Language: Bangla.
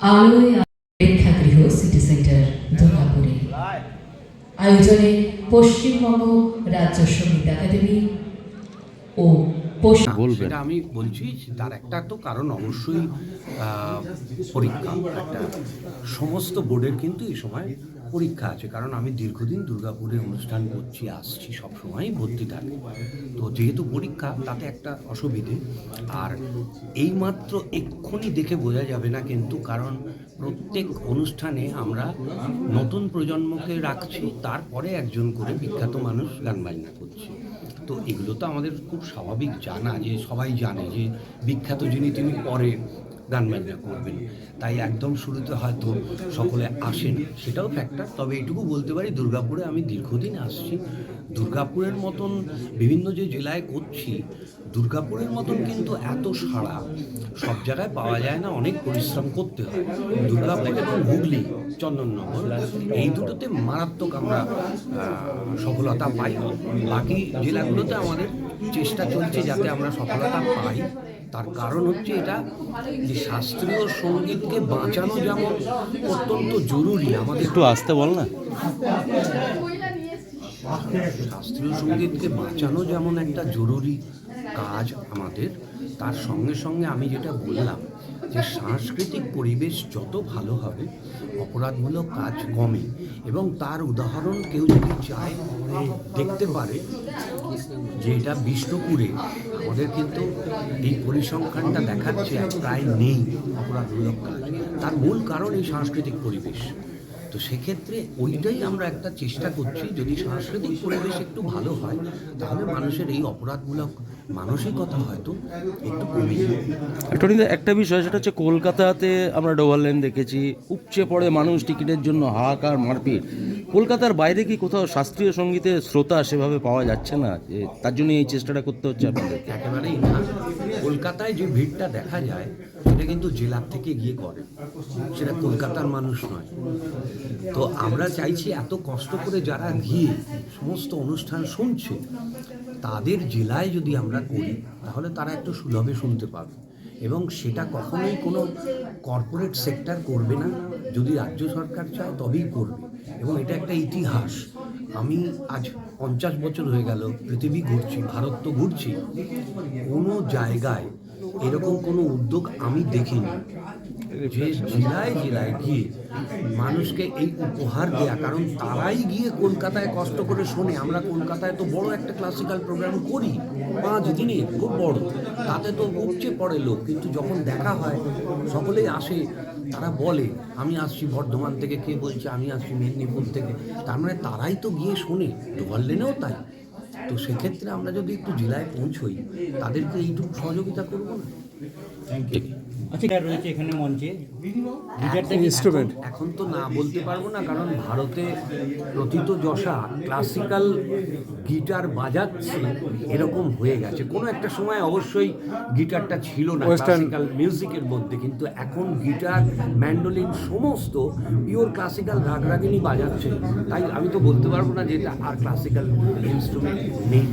আলোয় প্রেক্ষাগৃহ সিটি সেন্টার দুর্গাপুরে আয়োজনে পশ্চিমবঙ্গ রাজ্য সংগীত একাডেমি ও। সেটা আমি বলছি তার একটা তো কারণ অবশ্যই পরীক্ষা। একটা সমস্ত বোর্ডের কিন্তু এই সময় পরীক্ষা আছে কারণ আমি দীর্ঘদিন দুর্গাপুরে অনুষ্ঠান করছি আসছি সব সময়ই ভর্তি থাকি। তো যেহেতু পরীক্ষা তাতে একটা অসুবিধে। আর এইমাত্র এক্ষুনি দেখে বোঝা যাবে না কিন্তু কারণ প্রত্যেক অনুষ্ঠানে আমরা নতুন প্রজন্মকে রাখছি তারপরে একজন করে বিখ্যাত মানুষ গান বাজনা করছি। তো এগুলো তো আমাদের খুব স্বাভাবিক জানা যে সবাই জানে যে বিখ্যাত যিনি তিনি পরে গান বাজনা করবেন। তাই একদম শুরুতে হয়তো সকলে আসে না সেটাও ফ্যাক্টর তবে এটুকু বলতে পারি, দুর্গাপুরে আমি দীর্ঘদিন আসছি। দুর্গাপুরের মতন বিভিন্ন যে জেলায় করছি, দুর্গাপুরের মতন কিন্তু এত সাড়া সব জায়গায় পাওয়া যায় না, অনেক পরিশ্রম করতে হয়। দুর্গাপুর এবং হুগলি, চন্দননগর, এই দুটোতে মারাত্মক আমরা সফলতা পাই। বাকি জেলাগুলোতে আমাদের চেষ্টা চলছে যাতে আমরা সফলতা পাই। তার কারণ হচ্ছে এটা যে শাস্ত্রীয় সঙ্গীতকে বাঁচানো যেমন অত্যন্ত জরুরি আমাদের একটু আসতে বল না। শাস্ত্রীয় সঙ্গীতকে বাঁচানো যেমন একটা জরুরি কাজ আমাদের তার সঙ্গে সঙ্গে আমি যেটা বললাম যে সাংস্কৃতিক পরিবেশ যত ভালো হবে অপরাধমূলক কাজ কমে। এবং তার উদাহরণ কেউ যদি চায় দেখতে পারে যে এটা বিষ্ণুপুরে। আমাদের কিন্তু এই পরিসংখ্যানটা দেখাচ্ছে প্রায় নেই অপরাধমূলক কাজ। তার মূল কারণ এই সাংস্কৃতিক পরিবেশ। তো সেক্ষেত্রে ওইটাই আমরা একটা চেষ্টা করছি। যদি সাংস্কৃতিক পরিবেশ একটু ভালো হয়, তাহলে মানুষের এই অপরাধমূলক মানসিকতা হয়তো একটু কমে যাবে। একটা বিষয়, সেটা হচ্ছে কলকাতাতে আমরা ডোভারল্যান্ড দেখেছি, উপচে পড়ে মানুষ টিকিটের জন্য হাহাকার, মারপিট। কলকাতার বাইরে কি কোথাও শাস্ত্রীয় সঙ্গীতের শ্রোতা সেভাবে পাওয়া যাচ্ছে না? যে তার জন্য এই চেষ্টাটা করতে হচ্ছে আপনাদের একেবারেই না। কলকাতায় যে ভিড়টা দেখা যায়, সেটা কিন্তু জেলার থেকে গিয়ে করে। সেটা কলকাতার মানুষ নয়। তো আমরা চাইছি এত কষ্ট করে যারা গিয়ে সমস্ত অনুষ্ঠান শুনছে, তাদের জেলায় যদি আমরা করি, তাহলে তারা একটু সুলভে শুনতে পাবে। এবং সেটা কখনোই কোনো কর্পোরেট সেক্টর করবে না। যদি রাজ্য সরকার চায় তবেই করবে। এবং এটা একটা ইতিহাস। আমি আজ পঞ্চাশ বছর হয়ে গেল, পৃথিবী ঘুরছি, ভারত তো ঘুরছি। কোনো জায়গায় এরকম কোনো উদ্যোগ আমি দেখিনি। যে জেলায় জেলায় গিয়ে মানুষকে এই উপহার দেয়া, কারণ তারাই গিয়ে কলকাতায় কষ্ট করে শোনে। আমরা কলকাতায় তো বড় একটা ক্লাসিক্যাল প্রোগ্রাম করি, পাঁচ দিনে, খুব বড়। তাতে তো উপচে পড়ে লোক, কিন্তু যখন দেখা হয়, সকলেই আসে, তারা বলে, আমি আসছি বর্ধমান থেকে, কে বলছে? আমি আসছি মেদিনীপুর থেকে। তার মানে তারাই তো গিয়ে শোনে ডোভারলেনেও তাই। তো সেক্ষেত্রে আমরা যদি একটু জেলায় পৌঁছই, তাদেরকে এইটুকু সহযোগিতা করব না? আচ্ছা রয়েছে এখানে মঞ্চে। ইনস্ট্রুমেন্ট এখন? তো না বলতে পারব না কারণ ভারতে প্রথিত যশা ক্লাসিক্যাল গিটার বাজাচ্ছে এরকম হয়ে গেছে। কোনো একটা সময় অবশ্যই গিটারটা ছিল না ক্লাসিক্যাল মিউজিকের মধ্যে কিন্তু এখন গিটার ম্যান্ডোলিন সমস্ত পিওর ক্লাসিক্যাল রাগরাগিনী বাজাচ্ছে। তাই আমি তো বলতে পারব না যে এটা আর ক্লাসিক্যাল ইনস্ট্রুমেন্ট নেই।